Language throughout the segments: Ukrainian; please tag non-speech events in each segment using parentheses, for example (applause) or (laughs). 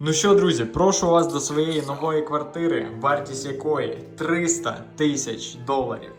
Ну що, друзі, прошу вас до своєї нової квартири, вартість якої 300 тисяч доларів.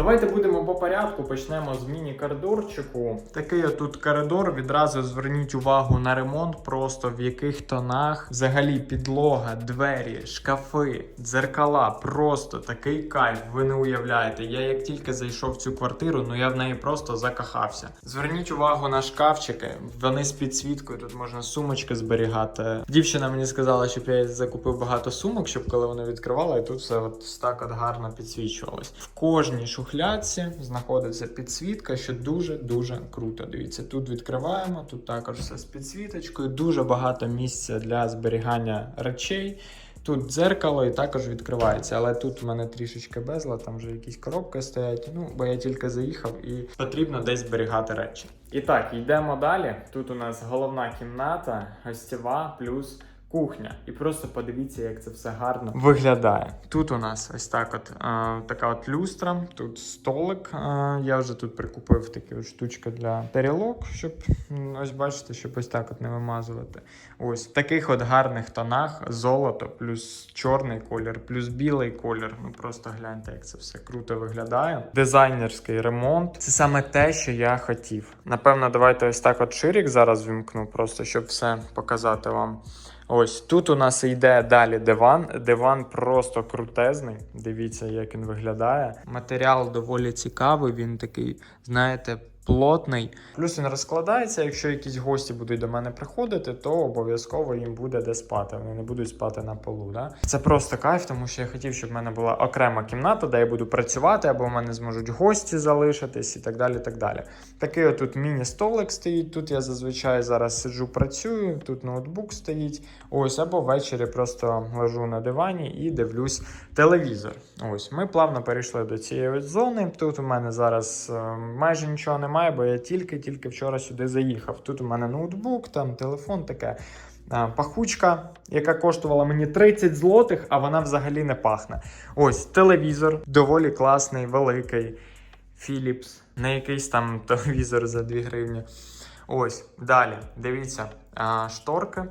Давайте будемо по порядку. Почнемо з міні-коридорчику. Такий отут коридор. Відразу зверніть увагу на ремонт, просто в яких тонах. Взагалі підлога, двері, шкафи, дзеркала. Просто такий кайф. Ви не уявляєте. Я як тільки зайшов в цю квартиру, ну я в неї просто закохався. Зверніть увагу на шкафчики. Вони з підсвіткою. Тут можна сумочки зберігати. Дівчина мені сказала, щоб я закупив багато сумок, щоб коли вони відкривала, і тут все от так от гарно підсвічувалось. В кожній шухлядці знаходиться підсвітка, що дуже дуже круто. Дивіться, тут відкриваємо, тут також все з підсвіточкою. Дуже багато місця для зберігання речей. Тут дзеркало і також відкривається, але тут у мене трішечки безла, там вже якісь коробки стоять. Ну, бо я тільки заїхав і потрібно десь зберігати речі. І так, йдемо далі. Тут у нас головна кімната, гостєва плюс кухня. І просто подивіться, як це все гарно виглядає. Тут у нас ось так от е, така от люстра, тут столик. Е, я вже тут прикупив такі штучки для тарілок, щоб ось бачите, щоб ось так от не вимазувати. Ось в таких от гарних тонах золото, плюс чорний колір, плюс білий колір. Ну просто гляньте, як це все круто виглядає. Дизайнерський ремонт. Це саме те, що я хотів. Напевно, давайте ось так от ширік зараз вімкну, просто щоб все показати вам. Ось тут у нас йде далі диван. Диван просто крутезний. Дивіться, як він виглядає. Матеріал доволі цікавий. Він такий, знаєте, плотний. Плюс він розкладається. Якщо якісь гості будуть до мене приходити, то обов'язково їм буде де спати. Вони не будуть спати на полу. Да? Це просто кайф, тому що я хотів, щоб в мене була окрема кімната, де я буду працювати, або в мене зможуть гості залишитись і так далі. так далі. Такий отут міні-столик стоїть. Тут я зазвичай зараз сиджу, працюю. Тут ноутбук стоїть. Ось або ввечері просто лежу на дивані і дивлюсь телевізор. Ось ми плавно перейшли до цієї зони. Тут у мене зараз е, майже нічого немає, бо я тільки-тільки вчора сюди заїхав. Тут у мене ноутбук, там телефон таке. Пахучка, яка коштувала мені 30 злотих, а вона взагалі не пахне. Ось телевізор, доволі класний, великий. Philips, не якийсь там телевізор за 2 гривні. Ось, далі. Дивіться, шторки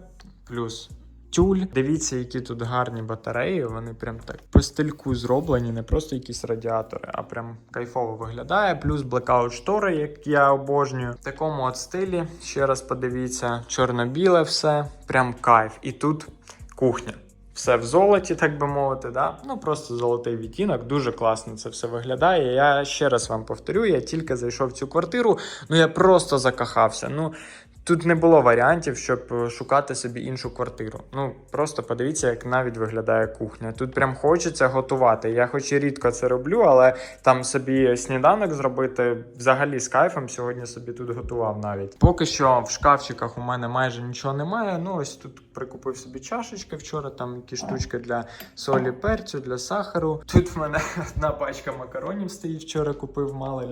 плюс тюль. Дивіться, які тут гарні батареї. Вони прям так по стильку зроблені, не просто якісь радіатори, а прям кайфово виглядає. Плюс блекаут штори, як я обожнюю. В такому от стилі. Ще раз подивіться, чорно-біле все, прям кайф. І тут кухня. Все в золоті, так би мовити, да? ну просто золотий відтінок, дуже класно це все виглядає. Я ще раз вам повторю, я тільки зайшов в цю квартиру, ну я просто закохався. Ну тут не було варіантів, щоб е, шукати собі іншу квартиру. Ну просто подивіться, як навіть виглядає кухня. Тут прям хочеться готувати. Я хоч і рідко це роблю, але там собі сніданок зробити взагалі з кайфом. Сьогодні собі тут готував навіть. Поки що в шкафчиках у мене майже нічого немає. Ну ось тут прикупив собі чашечки вчора, там якісь штучки для солі, перцю, для сахару. Тут в мене (laughs) одна пачка макаронів стоїть. Вчора купив мало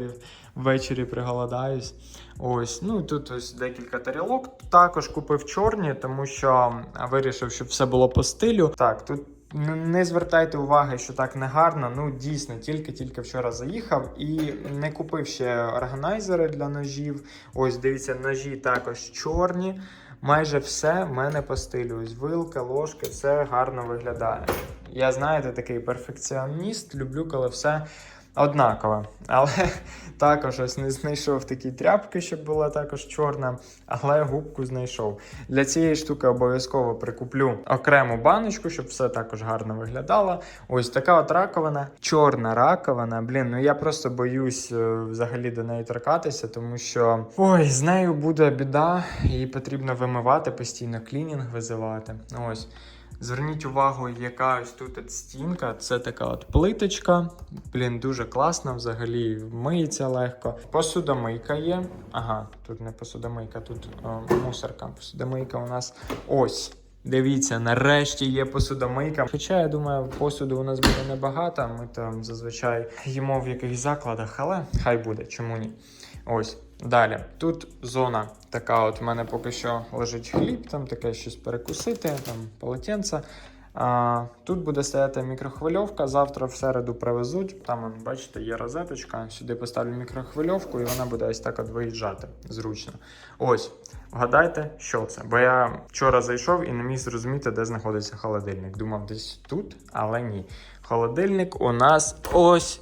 ввечері приголодаюсь. Ось, ну тут ось декілька тарілок. Також купив чорні, тому що вирішив, щоб все було по стилю. Так, тут. Не звертайте уваги, що так не гарно. Ну дійсно, тільки-тільки вчора заїхав і не купив ще органайзери для ножів. Ось дивіться, ножі також чорні. Майже все в мене по стилю. Ось вилка, ложки, все гарно виглядає. Я знаєте, такий перфекціоніст. Люблю, коли все однакове. Але (laughs) також ось не знайшов такі тряпки, щоб була також чорна, але губку знайшов. Для цієї штуки обов'язково прикуплю окрему баночку, щоб все також гарно виглядало. Ось така от раковина, чорна раковина. Блін, ну я просто боюсь е, взагалі до неї торкатися, тому що ой, з нею буде біда, її потрібно вимивати постійно, клінінг визивати. Ось. Зверніть увагу, яка ось тут от стінка. Це така от плиточка. Блін, дуже класно, взагалі миється легко. Посудомийка є. Ага, тут не посудомийка, тут о, мусорка. Посудомийка у нас ось. Дивіться, нарешті є посудомийка. Хоча я думаю, посуду у нас буде небагато. Ми там зазвичай їмо в якихось закладах, але хай буде, чому ні. Ось. Далі, тут зона така, от в мене поки що лежить хліб, там таке щось перекусити, там полотенце. А, тут буде стояти мікрохвильовка. Завтра в середу привезуть. Там, бачите, є розеточка. Сюди поставлю мікрохвильовку, і вона буде ось так от виїжджати зручно. Ось, вгадайте, що це. Бо я вчора зайшов і не міг зрозуміти, де знаходиться холодильник. Думав, десь тут, але ні. Холодильник у нас ось.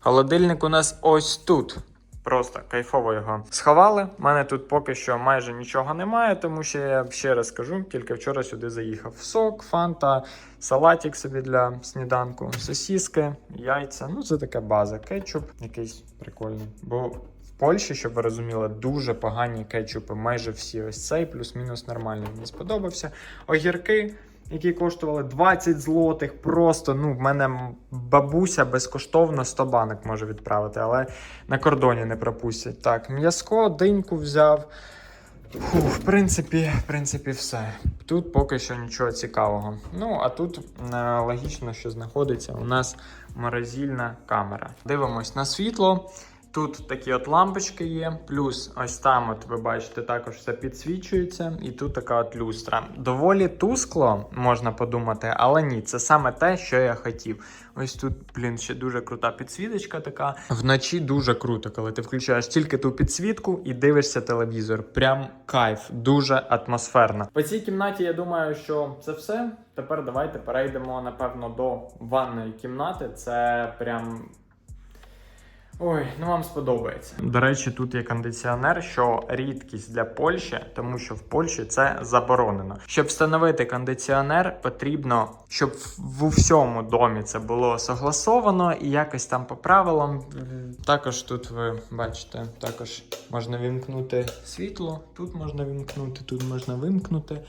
Холодильник у нас ось тут. Просто кайфово його сховали. У мене тут поки що майже нічого немає, тому що я ще раз скажу, тільки вчора сюди заїхав. Сок, фанта, салатик собі для сніданку, сосіски, яйця. Ну, це така база. Кетчуп якийсь прикольний. Бо в Польщі, щоб ви розуміли, дуже погані кетчупи. Майже всі ось цей, плюс-мінус нормальний. Мені сподобався. Огірки які коштували 20 злотих. Просто ну, в мене бабуся безкоштовно 100 банок може відправити, але на кордоні не пропустять. Так, м'язко, диньку взяв. Фу, в принципі, в принципі, все. Тут поки що нічого цікавого. Ну, а тут е, логічно, що знаходиться у нас морозильна камера. Дивимось на світло. Тут такі от лампочки є, плюс ось там, от ви бачите, також все підсвічується, і тут така от люстра. Доволі тускло, можна подумати, але ні, це саме те, що я хотів. Ось тут, блін, ще дуже крута підсвіточка така. Вночі дуже круто, коли ти включаєш тільки ту підсвітку і дивишся телевізор. Прям кайф, дуже атмосферно. По цій кімнаті я думаю, що це все. Тепер давайте перейдемо, напевно, до ванної кімнати. Це прям. Ой, ну вам сподобається. До речі, тут є кондиціонер, що рідкість для Польщі, тому що в Польщі це заборонено. Щоб встановити кондиціонер, потрібно, щоб в всьому домі це було согласовано і якось там по правилам. Також тут ви бачите, також можна вімкнути світло, тут можна вімкнути, тут можна вимкнути.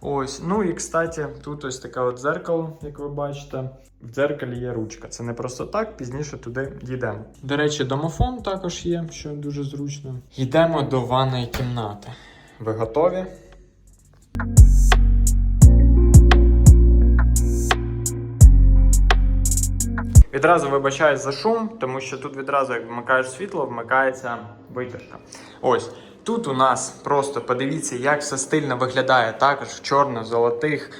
Ось, ну і кстати, тут ось таке от дзеркало, як ви бачите. В дзеркалі є ручка. Це не просто так, пізніше туди йдемо. До речі, домофон також є, що дуже зручно. Йдемо до ванної кімнати. Ви готові? Відразу вибачаюсь за шум, тому що тут відразу, як вмикаєш світло, вмикається витяжка. Ось. Тут у нас просто подивіться, як все стильно виглядає також в чорно-золотих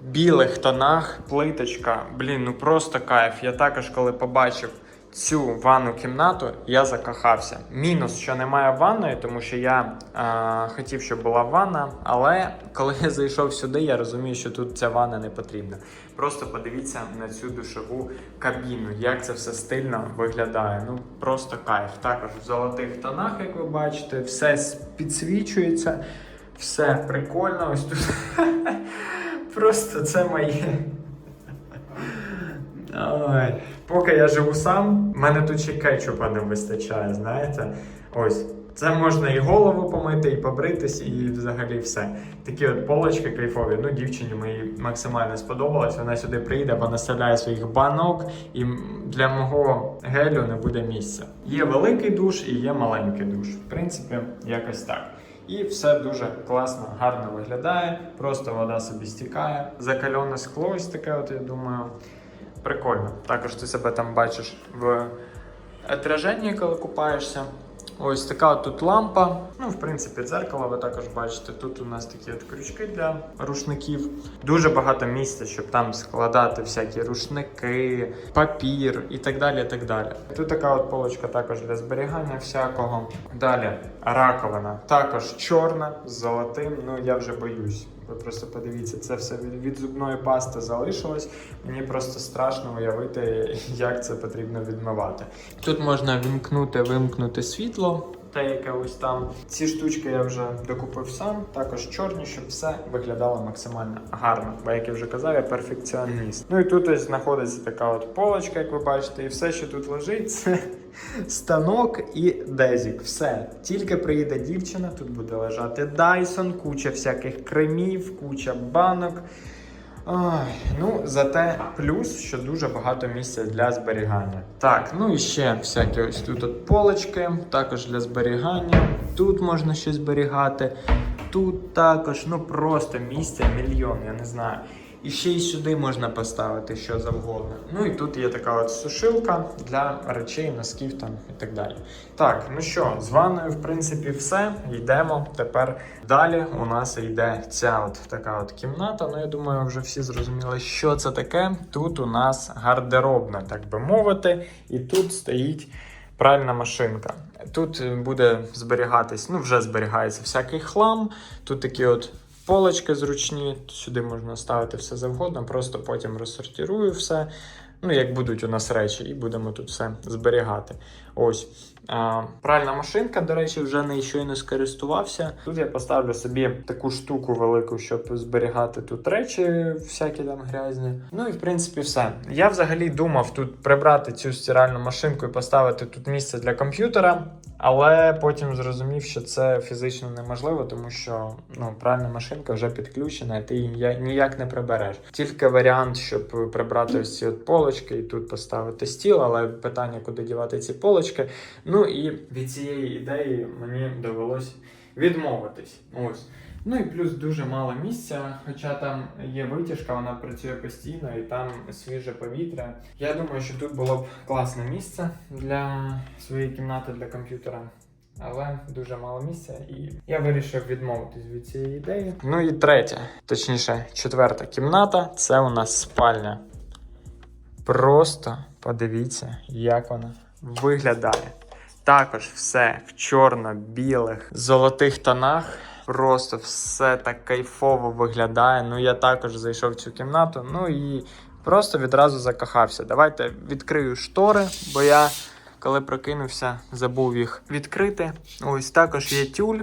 білих тонах. Плиточка. Блін, ну просто кайф. Я також, коли побачив цю ванну кімнату, я закохався. Мінус, що немає ванної, тому що я е, хотів, щоб була ванна, але коли я зайшов сюди, я розумію, що тут ця ванна не потрібна. Просто подивіться на цю душову кабіну, як це все стильно виглядає. Ну просто кайф. Також в золотих тонах, як ви бачите, все підсвічується, все прикольно. Ось тут (laughs) просто це моє. Ой. Поки я живу сам, в мене тут ще кетчупа не вистачає, знаєте? Ось. Це можна і голову помити, і побритись, і взагалі все. Такі от полочки кайфові. Ну, дівчині моїй максимально сподобалось. Вона сюди прийде, понаставляє своїх банок, і для мого гелю не буде місця. Є великий душ і є маленький душ. В принципі, якось так. І все дуже класно, гарно виглядає. Просто вода собі стікає. Закальоне скло, ось таке, от я думаю. Прикольно. Також ти себе там бачиш в отраженні, коли купаєшся. Ось така тут лампа. Ну, в принципі, дзеркало ви також бачите. Тут у нас такі от крючки для рушників. Дуже багато місця, щоб там складати всякі рушники, папір і так далі. і так далі. Тут така от полочка також для зберігання всякого. Далі раковина. Також чорна з золотим. Ну я вже боюсь. Ви просто подивіться, це все від, зубної пасти залишилось. Мені просто страшно уявити, як це потрібно відмивати. Тут можна вімкнути, вимкнути світло. Те, яке там. Ці штучки я вже докупив сам, також чорні, щоб все виглядало максимально гарно. Бо як я вже казав, я перфекціоніст. Ну і тут ось знаходиться така от полочка, як ви бачите, і все, що тут лежить, це (laughs) станок і дезік. Все. Тільки приїде дівчина, тут буде лежати Dyson, куча всяких кремів, куча банок. Ой, ну, зате плюс, що дуже багато місця для зберігання. Так, ну і ще всякі ось тут от полочки, також для зберігання. Тут можна щось зберігати. Тут також, ну просто місця мільйон, я не знаю. І ще й сюди можна поставити що завгодно. Ну і тут є така от сушилка для речей, носків там і так далі. Так, ну що, з ванною, в принципі, все. Йдемо. Тепер далі у нас йде ця от така от кімната. Ну, я думаю, вже всі зрозуміли, що це таке. Тут у нас гардеробна, так би мовити, і тут стоїть пральна машинка. Тут буде зберігатись, ну вже зберігається всякий хлам. Тут такі от полочки зручні, сюди можна ставити все завгодно, просто потім розсортирую все. Ну, як будуть у нас речі, і будемо тут все зберігати. Ось. А, пральна машинка, до речі, вже не щойно скористувався. Тут я поставлю собі таку штуку велику, щоб зберігати тут речі, всякі там грязні. Ну і в принципі все. Я взагалі думав тут прибрати цю стиральну машинку і поставити тут місце для комп'ютера, але потім зрозумів, що це фізично неможливо, тому що ну, пральна машинка вже підключена, і ти її ніяк не прибереш. Тільки варіант, щоб прибрати ось ці от полочки і тут поставити стіл, але питання, куди дівати ці полочки. Ну і від цієї ідеї мені довелось відмовитись. Ось. Ну і плюс дуже мало місця, хоча там є витяжка, вона працює постійно і там свіже повітря. Я думаю, що тут було б класне місце для своєї кімнати для комп'ютера. Але дуже мало місця, і я вирішив відмовитись від цієї ідеї. Ну і третя, точніше, четверта кімната це у нас спальня. Просто подивіться, як вона виглядає. Також все в чорно-білих, золотих тонах. Просто все так кайфово виглядає. Ну, я також зайшов в цю кімнату. Ну і просто відразу закохався. Давайте відкрию штори, бо я, коли прокинувся, забув їх відкрити. Ось також є тюль.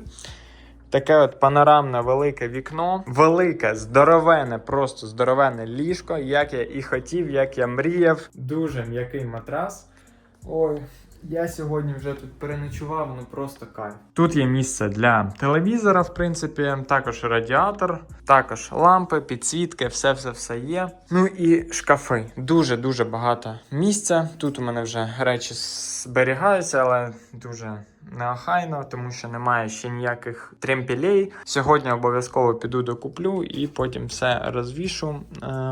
Таке от панорамне велике вікно, велике, здоровене, просто здоровене ліжко, як я і хотів, як я мріяв. Дуже м'який матрас. Ой, я сьогодні вже тут переночував, ну просто кайф. Тут є місце для телевізора, в принципі, також радіатор, також лампи, підсвітки, все-все-все є. Ну і шкафи. Дуже-дуже багато місця. Тут у мене вже речі зберігаються, але дуже неохайно, тому що немає ще ніяких тремпілей. Сьогодні обов'язково піду докуплю і потім все розвішу е,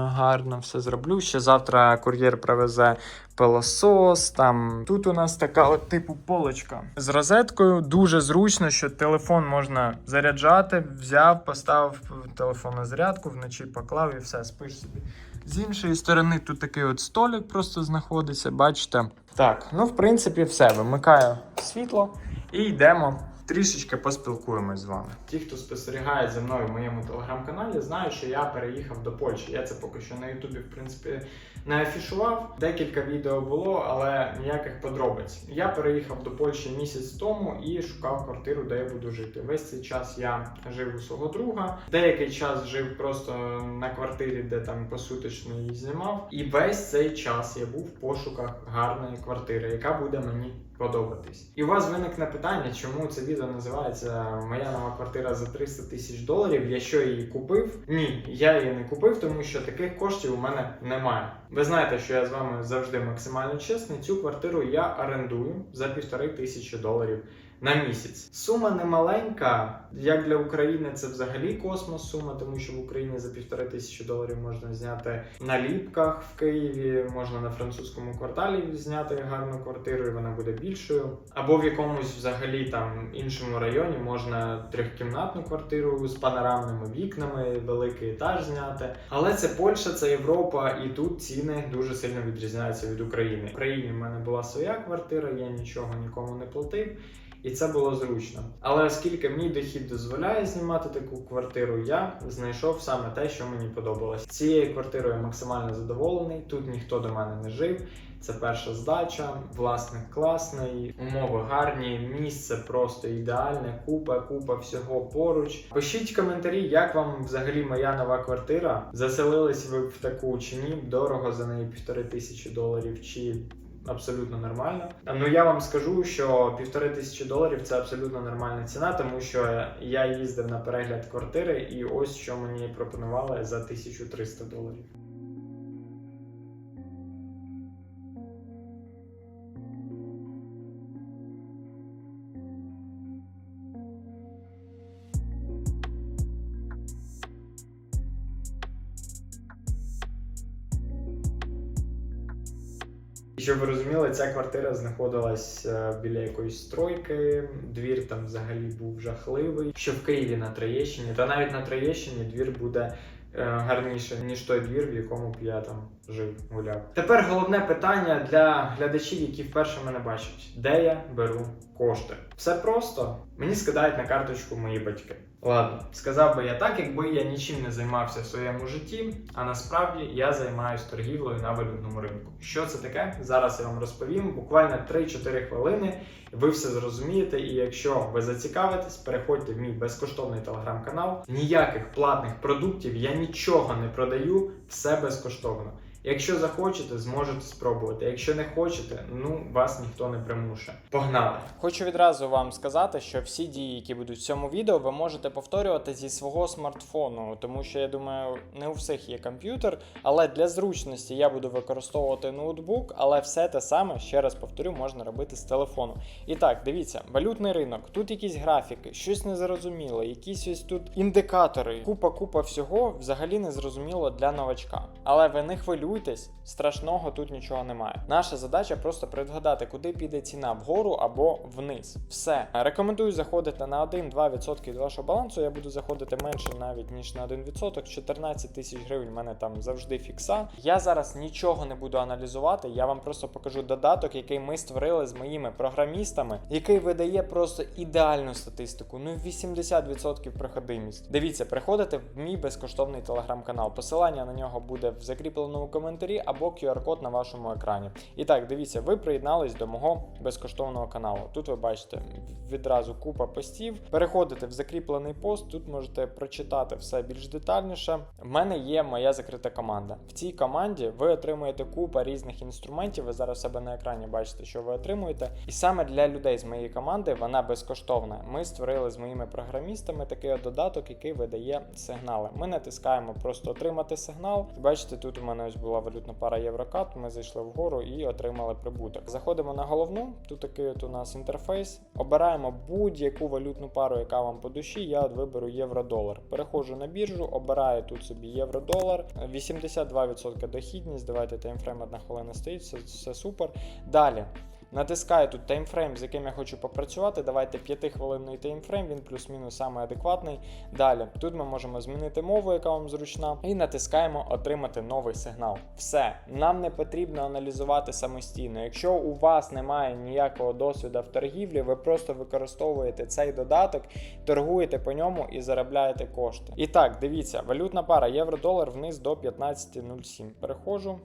гарно, все зроблю. Ще завтра кур'єр привезе пилосос. Там тут у нас така от типу полочка з розеткою. Дуже зручно, що телефон можна заряджати. Взяв, поставив телефон на зарядку, вночі поклав і все, спиш собі. З іншої сторони, тут такий от столик просто знаходиться, бачите. Так, ну в принципі, все. Вимикаю світло і йдемо. Трішечки поспілкуємось з вами. Ті, хто спостерігає за мною в моєму телеграм-каналі, знають, що я переїхав до Польщі. Я це поки що на Ютубі, в принципі, не афішував. Декілька відео було, але ніяких подробиць. Я переїхав до Польщі місяць тому і шукав квартиру, де я буду жити. Весь цей час я жив у свого друга. Деякий час жив просто на квартирі, де там посуточно її знімав. І весь цей час я був в пошуках гарної квартири, яка буде мені подобатись. І у вас виникне питання, чому це відео називається Моя нова квартира за 300 тисяч доларів. Я що її купив? Ні, я її не купив, тому що таких коштів у мене немає. Ви знаєте, що я з вами завжди максимально чесний. Цю квартиру я орендую за півтори тисячі доларів. На місяць сума не маленька. Як для України це взагалі космос сума, тому що в Україні за півтори тисячі доларів можна зняти на ліпках в Києві, можна на французькому кварталі зняти гарну квартиру, і вона буде більшою. Або в якомусь взагалі там іншому районі можна трьохкімнатну квартиру з панорамними вікнами, великий етаж зняти. Але це Польща, це Європа, і тут ціни дуже сильно відрізняються від України. В Україні в мене була своя квартира, я нічого нікому не платив. І це було зручно. Але оскільки мій дохід дозволяє знімати таку квартиру, я знайшов саме те, що мені подобалось. Цією квартирою максимально задоволений. Тут ніхто до мене не жив. Це перша здача, власник класний, умови гарні, місце просто ідеальне, купа, купа всього поруч. Пишіть коментарі, як вам взагалі моя нова квартира. Заселились ви в таку чи ні? Дорого за неї півтори тисячі доларів, чи абсолютно нормально. Ну я вам скажу, що півтори тисячі доларів це абсолютно нормальна ціна, тому що я їздив на перегляд квартири, і ось що мені пропонували за 1300 доларів. Щоб ви розуміли, ця квартира знаходилась е, біля якоїсь стройки. Двір там взагалі був жахливий. Що в Києві на Троєщині, та навіть на Троєщині двір буде е, гарніше, ніж той двір, в якому б я там жив, гуляв. Тепер головне питання для глядачів, які вперше мене бачать: де я беру кошти? Все просто мені скидають на карточку мої батьки. Ладно, сказав би я так, якби я нічим не займався в своєму житті, а насправді я займаюся торгівлею на валютному ринку. Що це таке? Зараз я вам розповім. Буквально 3-4 хвилини. Ви все зрозумієте, і якщо ви зацікавитесь, переходьте в мій безкоштовний телеграм-канал. Ніяких платних продуктів я нічого не продаю, все безкоштовно. Якщо захочете, зможете спробувати. Якщо не хочете, ну вас ніхто не примушує. Погнали! Хочу відразу вам сказати, що всі дії, які будуть в цьому відео, ви можете повторювати зі свого смартфону, тому що я думаю, не у всіх є комп'ютер, але для зручності я буду використовувати ноутбук, але все те саме, ще раз повторю, можна робити з телефону. І так, дивіться, валютний ринок, тут якісь графіки, щось незрозуміле, якісь ось тут індикатори, купа-купа всього взагалі незрозуміло для новачка. Але ви не хвилюйтесь, страшного тут нічого немає. Наша задача просто предгадати, куди піде ціна вгору або вниз. Все. Рекомендую заходити на 1-2% від вашого балансу. Я буду заходити менше навіть ніж на 1%. 14 тисяч гривень в мене там завжди фікса. Я зараз нічого не буду аналізувати. Я вам просто покажу додаток, який ми створили з моїми програмістами, який видає просто ідеальну статистику. Ну 80% проходимість. Дивіться, приходите в мій безкоштовний телеграм-канал. Посилання на нього буде в закріпленому коментарі або QR-код на вашому екрані. І так, дивіться, ви приєднались до мого безкоштовного каналу. Тут ви бачите відразу купа постів. Переходите в закріплений пост. Тут можете прочитати все більш детальніше. В мене є моя закрита команда. В цій команді ви отримуєте купа різних інструментів. Ви зараз себе на екрані бачите, що ви отримуєте. І саме для людей з моєї команди вона безкоштовна. Ми створили з моїми програмістами такий додаток, який видає сигнали. Ми натискаємо просто отримати сигнал. Бачите, тут у мене ось була валютна пара Єврокат. Ми зайшли вгору і отримали прибуток. Заходимо на головну. Тут такий от у нас інтерфейс. Обираємо будь-яку валютну пару, яка вам по душі. Я от виберу євро-долар. Переходжу на біржу, обираю тут собі євро-долар. 82% дохідність. Давайте таймфрейм одна хвилина стоїть, все, все супер. Далі. Натискаю тут таймфрейм, з яким я хочу попрацювати. Давайте 5-хвилинний таймфрейм, він плюс-мінус самий адекватний. Далі, тут ми можемо змінити мову, яка вам зручна, і натискаємо Отримати новий сигнал. Все, нам не потрібно аналізувати самостійно. Якщо у вас немає ніякого досвіду в торгівлі, ви просто використовуєте цей додаток, торгуєте по ньому і заробляєте кошти. І так, дивіться, валютна пара євро-долар вниз до 15.07. Переходжу.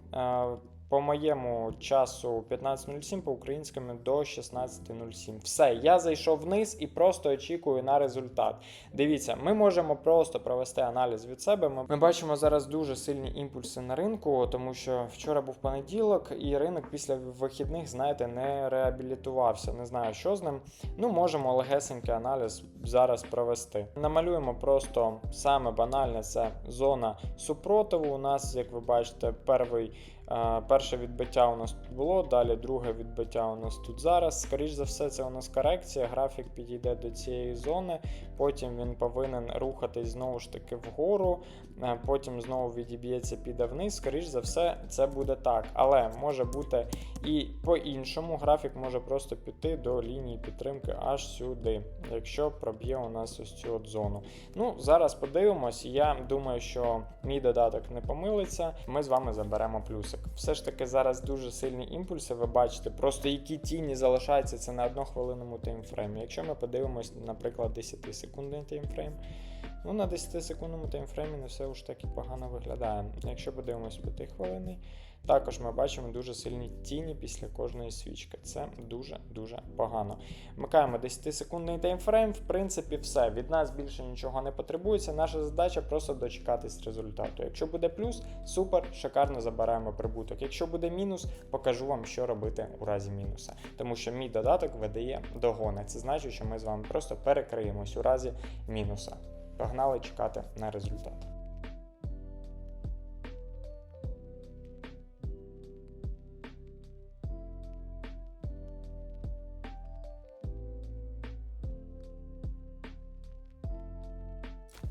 По моєму часу 15.07, по українському до 16.07. Все, я зайшов вниз і просто очікую на результат. Дивіться, ми можемо просто провести аналіз від себе. Ми, ми бачимо зараз дуже сильні імпульси на ринку, тому що вчора був понеділок, і ринок після вихідних, знаєте, не реабілітувався. Не знаю, що з ним. Ну, можемо легесенький аналіз зараз провести. Намалюємо просто саме банальне це зона супротиву. У нас, як ви бачите, перший. Перше відбиття у нас тут було, далі друге відбиття у нас тут зараз. Скоріше за все, це у нас корекція. Графік підійде до цієї зони, потім він повинен рухатись знову ж таки вгору, потім знову відіб'ється, піде вниз. Скоріше за все, це буде так. Але може бути і по-іншому. Графік може просто піти до лінії підтримки аж сюди, якщо проб'є у нас ось цю от зону. Ну, зараз подивимось. Я думаю, що мій додаток не помилиться. Ми з вами заберемо плюси імпульсик. Все ж таки зараз дуже сильні імпульси, ви бачите, просто які тіні залишаються це на однохвилинному таймфреймі. Якщо ми подивимось, наприклад, 10 секундний таймфрейм, ну на 10 секундному таймфреймі не все ж таки погано виглядає. Якщо подивимось 5 хвилинний, також ми бачимо дуже сильні тіні після кожної свічки. Це дуже-дуже погано. Вмикаємо 10-секундний таймфрейм. В принципі, все. Від нас більше нічого не потребується. Наша задача просто дочекатись результату. Якщо буде плюс, супер, шикарно забираємо прибуток. Якщо буде мінус, покажу вам, що робити у разі мінуса. Тому що мій додаток видає догони. Це значить, що ми з вами просто перекриємось у разі мінуса. Погнали чекати на результат.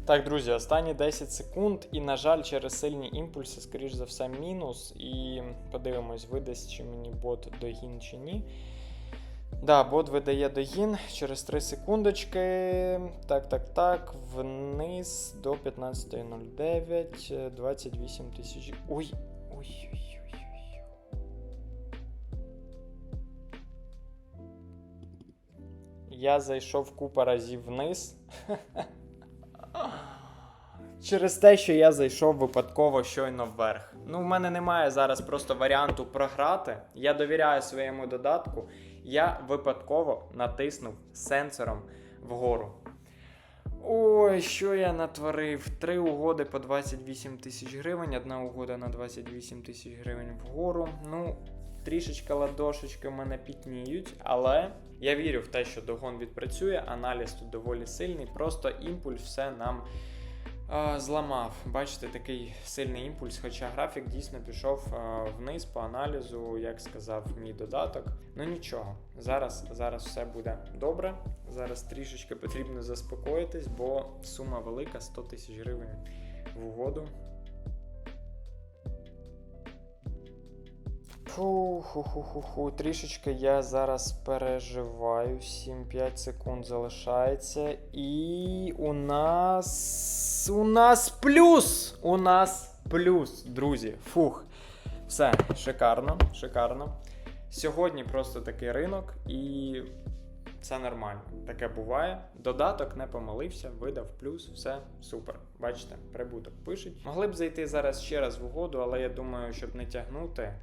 Так, друзі, останні 10 секунд, і, на жаль, через сильні імпульси, скоріш за все, мінус. І подивимось, видасть чи мені бот догін чи ні. Да, бот видає догін через 3 секундочки. Так, так, так. Вниз до 15.09. 28 тисяч. Ой. Ой, ой. Я зайшов купа разів вниз. (laughs) Через те, що я зайшов випадково щойно вверх. Ну, в мене немає зараз просто варіанту програти. Я довіряю своєму додатку. Я випадково натиснув сенсором вгору. Ой, що я натворив? Три угоди по 28 тисяч гривень, одна угода на 28 тисяч гривень вгору. Ну, трішечки ладошечки в мене пітніють, але я вірю в те, що догон відпрацює, аналіз тут доволі сильний, просто імпульс все нам зламав. Бачите, такий сильний імпульс, хоча графік дійсно пішов вниз по аналізу, як сказав мій додаток. Ну нічого, зараз, зараз все буде добре. Зараз трішечки потрібно заспокоїтись, бо сума велика 100 тисяч гривень в угоду. Фу-ху-ху-ху-ху. Трішечки я зараз переживаю. 7-5 секунд залишається. І у нас. У нас плюс! У нас плюс, друзі. Фух. Все, шикарно, шикарно. Сьогодні просто такий ринок, і це нормально. Таке буває. Додаток не помилився, видав плюс, все супер. Бачите, прибуток пишуть. Могли б зайти зараз ще раз в угоду, але я думаю, щоб не тягнути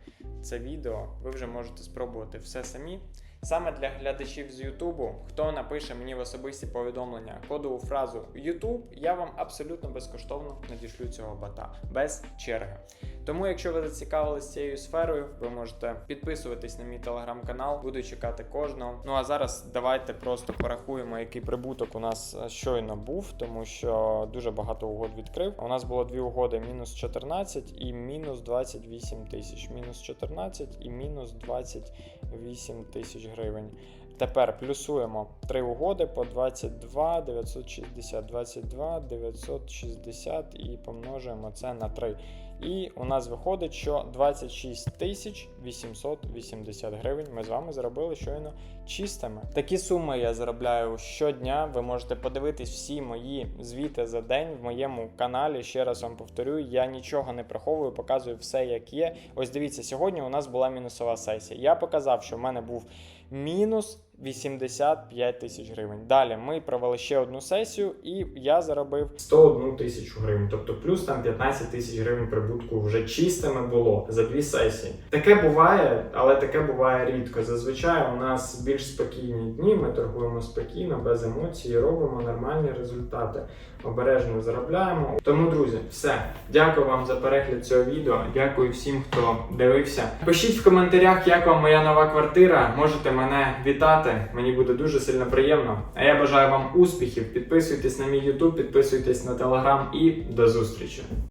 це відео, ви вже можете спробувати все самі. Саме для глядачів з Ютубу, хто напише мені в особисті повідомлення кодову фразу YouTube, я вам абсолютно безкоштовно надішлю цього бота без черги. Тому, якщо ви зацікавились цією сферою, ви можете підписуватись на мій телеграм-канал, буду чекати кожного. Ну а зараз давайте просто порахуємо, який прибуток у нас е, щойно був, тому що дуже багато угод відкрив. У нас було дві угоди: мінус 14 і мінус 28 тисяч. Мінус 14 і мінус 28 тисяч гривень. Тепер плюсуємо три угоди по 22 960, 22 960 і помножуємо це на 3. І у нас виходить, що 26 тисяч 880 гривень ми з вами заробили щойно чистими. Такі суми я заробляю щодня. Ви можете подивитись всі мої звіти за день в моєму каналі. Ще раз вам повторюю, я нічого не приховую, показую все, як є. Ось дивіться, сьогодні у нас була мінусова сесія. Я показав, що в мене був мінус 85 тисяч гривень. Далі ми провели ще одну сесію, і я заробив 101 тисячу гривень. Тобто плюс там 15 тисяч гривень прибутку вже чистими було за дві сесії. Таке буває, але таке буває рідко. Зазвичай у нас більш спокійні дні. Ми торгуємо спокійно, без емоцій, робимо нормальні результати. Обережно заробляємо. Тому, друзі, все. Дякую вам за перегляд цього відео. Дякую всім, хто дивився. Пишіть в коментарях, як вам моя нова квартира. Можете мене вітати. Мені буде дуже сильно приємно. А я бажаю вам успіхів. Підписуйтесь на мій YouTube, підписуйтесь на телеграм і до зустрічі.